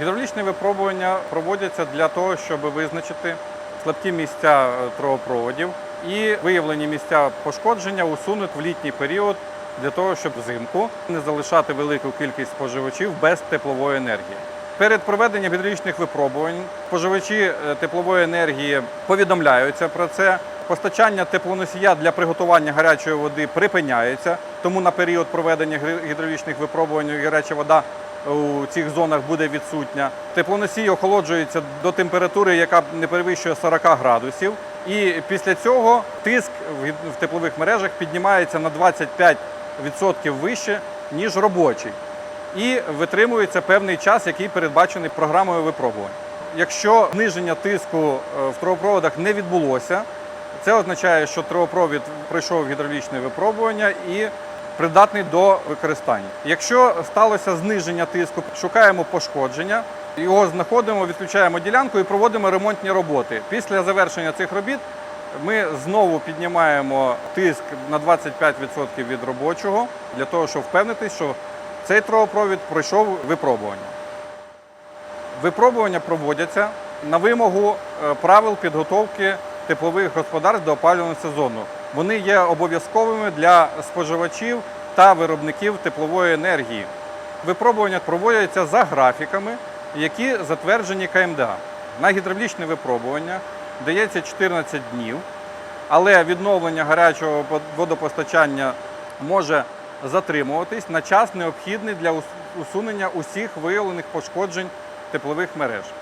Гідравлічні випробування проводяться для того, щоб визначити слабкі місця е, трубопроводів і виявлені місця пошкодження усунути в літній період для того, щоб взимку не залишати велику кількість споживачів без теплової енергії. Перед проведенням гідравлічних випробувань споживачі е, теплової енергії повідомляються про це. Постачання теплоносія для приготування гарячої води припиняється, тому на період проведення гідравлічних випробувань гаряча вода у цих зонах буде відсутня. Теплоносій охолоджується до температури, яка не перевищує 40 градусів. І після цього тиск в теплових мережах піднімається на 25% вище, ніж робочий. І витримується певний час, який передбачений програмою випробувань. Якщо зниження тиску е, в трубопроводах не відбулося, це означає, що трубопровід пройшов гідравлічне випробування і придатний до використання. Якщо сталося зниження тиску, шукаємо пошкодження, його знаходимо, відключаємо ділянку і проводимо ремонтні роботи. Після завершення цих робіт ми знову піднімаємо тиск на 25% від робочого для того, щоб впевнитись, що цей трубопровід пройшов випробування. Випробування проводяться на вимогу е, правил підготовки теплових господарств до опалювального сезону. Вони є обов'язковими для споживачів та виробників теплової енергії. Випробування проводяться за графіками, які затверджені КМДА. На гідравлічне випробування дається 14 днів, але відновлення гарячого водопостачання може затримуватись на час необхідний для усунення усіх виявлених пошкоджень теплових мереж.